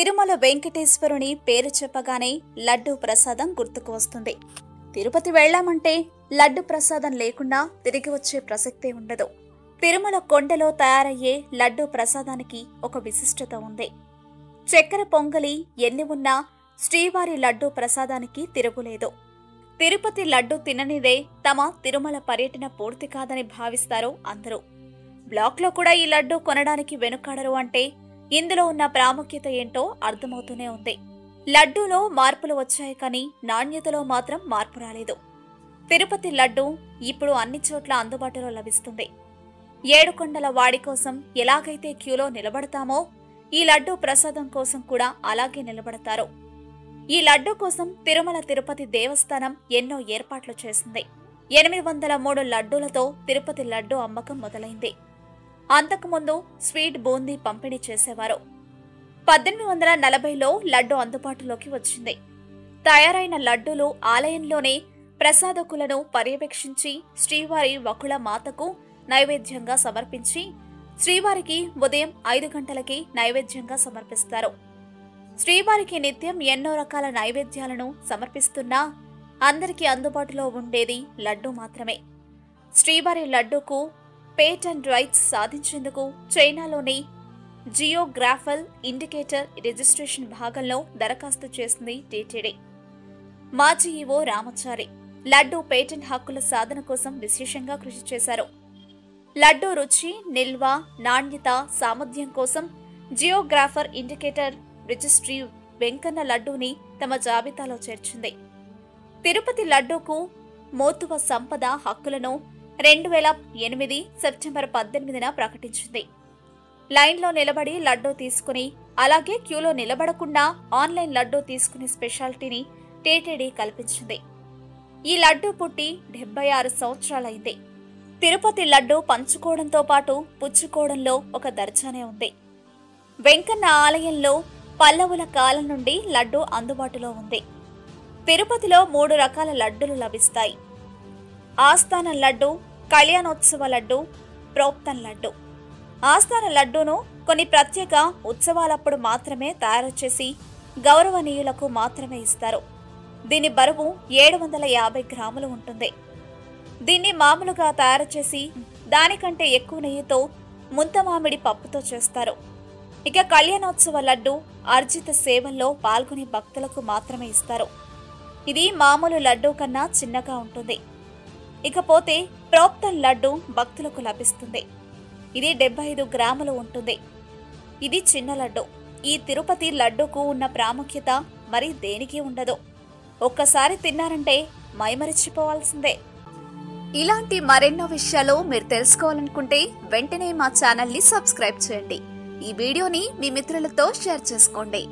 తిరుమల వెంకటేశ్వరుని పేరు చెప్పగానే లడ్డు ప్రసాదం గుర్తుకు వస్తుంది. తిరుపతి వెళ్ళామంటే లడ్డు ప్రసాదం లేకుండా తిరిగి వచ్చే ప్రసక్తే ఉండదు. తిరుమల కొండలో తయారయ్యే లడ్డు ప్రసాదానికి ఒక విశిష్టత ఉంది. చక్కెర పొంగలి ఎన్ని ఉన్నా శ్రీవారి లడ్డు ప్రసాదానికి తిరుగులేదు. తిరుపతి లడ్డు తిననిదే తమ తిరుమల పర్యటన పూర్తి కాదని భావిస్తారు అందరూ. బ్లాక్లో కూడా ఈ లడ్డు కొనడానికి వెనుకాడరు అంటే ఇందులో ఉన్న ప్రాముఖ్యత ఏంటో అర్థమవుతూనే ఉంది. లడ్డూలో మార్పులు వచ్చాయి కానీ నాణ్యతలో మాత్రం మార్పు రాలేదు. తిరుపతి లడ్డు ఇప్పుడు అన్ని చోట్ల అందుబాటులో లభిస్తుంది. ఏడుకొండల వాడి కోసం ఎలాగైతే క్యూలో నిలబడతామో ఈ లడ్డు ప్రసాదం కోసం కూడా అలాగే నిలబడతారు. ఈ లడ్డు కోసం తిరుమల తిరుపతి దేవస్థానం ఎన్నో ఏర్పాట్లు చేసింది. ఎనిమిది వందల మూడు లడ్డూలతో తిరుపతి లడ్డు అమ్మకం మొదలైంది. అంతకుముందు స్వీట్ బూందీ పంపిణీ చేసేవారు. పద్దెనిమిది వందల నలభైలో లడ్డు అందుబాటులోకి వచ్చింది. తయారైన లడ్డూలు ఆలయంలోనే ప్రసాదకులను పర్యవేక్షించి శ్రీవారి వకుళ మాతకు నైవేద్యంగా సమర్పించి శ్రీవారికి ఉదయం ఐదు గంటలకి నైవేద్యంగా సమర్పిస్తారు. శ్రీవారికి నిత్యం ఎన్నో రకాల నైవేద్యాలను సమర్పిస్తున్నా అందరికీ అందుబాటులో ఉండేది లడ్డు మాత్రమే. శ్రీవారి లడ్డూకు పేటెంట్ రైట్స్ సాధించేందుకు చైనాలోని జియోగ్రాఫల్ ఇండికేటర్ రిజిస్ట్రేషన్ భాగంలో దరఖాస్తు చేసింది టీటీడీ. మాజీ ఈవో రామచారి లడ్డూ పేటెంట్ హక్కుల సాధన కోసం విశేషంగా కృషి చేశారు. లడ్డూ రుచి నిల్వ నాణ్యత సామర్థ్యం కోసం జియోగ్రాఫర్ ఇండికేటర్ రిజిస్ట్రీ వెంకన్న లడ్డూని తమ జాబితాలో చేర్చింది. తిరుపతి లడ్డూకు మోతువ సంపద హక్కులను రెండు వేల ఎనిమిది సెప్టెంబర్ పద్దెనిమిదిన ప్రకటించింది. లైన్లో నిలబడి లడ్డూ తీసుకుని అలాగే క్యూలో నిలబడకుండా ఆన్లైన్ లడ్డూ తీసుకునే స్పెషాలిటీని టీటీడీ కల్పించింది. ఈ లడ్డూ పుట్టి డెబ్బై ఆరు సంవత్సరాలైంది. తిరుపతి లడ్డూ పంచుకోవడంతో పాటు పుచ్చుకోవడంలో ఒక దర్జానే ఉంది. వెంకన్న ఆలయంలో పల్లవుల కాలం నుండి లడ్డూ అందుబాటులో ఉంది. తిరుపతిలో మూడు రకాల లడ్డులు లభిస్తాయి. ఆస్థాన లడ్డు కళ్యాణోత్సవ లడ్డు ప్రోక్తన్ లడ్డు. ఆస్థాన లడ్డూను కొన్ని ప్రత్యేక ఉత్సవాలప్పుడు మాత్రమే తయారు చేసి గౌరవనీయులకు మాత్రమే ఇస్తారు. దీని బరువు ఏడు వందల యాభై గ్రాములు ఉంటుంది. దీన్ని మామూలుగా తయారు చేసి దానికంటే ఎక్కువ నెయ్యితో ముంత మామిడి పప్పుతో చేస్తారు. ఇక కళ్యాణోత్సవ లడ్డు అర్జిత సేవల్లో పాల్గొనే భక్తులకు మాత్రమే ఇస్తారు. ఇది మామూలు లడ్డూ కన్నా చిన్నగా ఉంటుంది. ఇకపోతే ప్రోక్తన్ లడ్డు భక్తులకు లభిస్తుంది. ఇది డెబ్బై ఐదు గ్రాములు ఉంటుంది. ఇది చిన్న లడ్డు. ఈ తిరుపతి లడ్డుకు ఉన్న ప్రాముఖ్యత మరి దేనికి ఉండదు. ఒక్కసారి తిన్నారంటే మైమరిచిపోవాల్సిందే. ఇలాంటి మరెన్నో విషయాలు మీరు తెలుసుకోవాలనుకుంటే వెంటనే మా ఛానల్ని సబ్స్క్రైబ్ చేయండి. ఈ వీడియోని మీ మిత్రులతో షేర్ చేసుకోండి.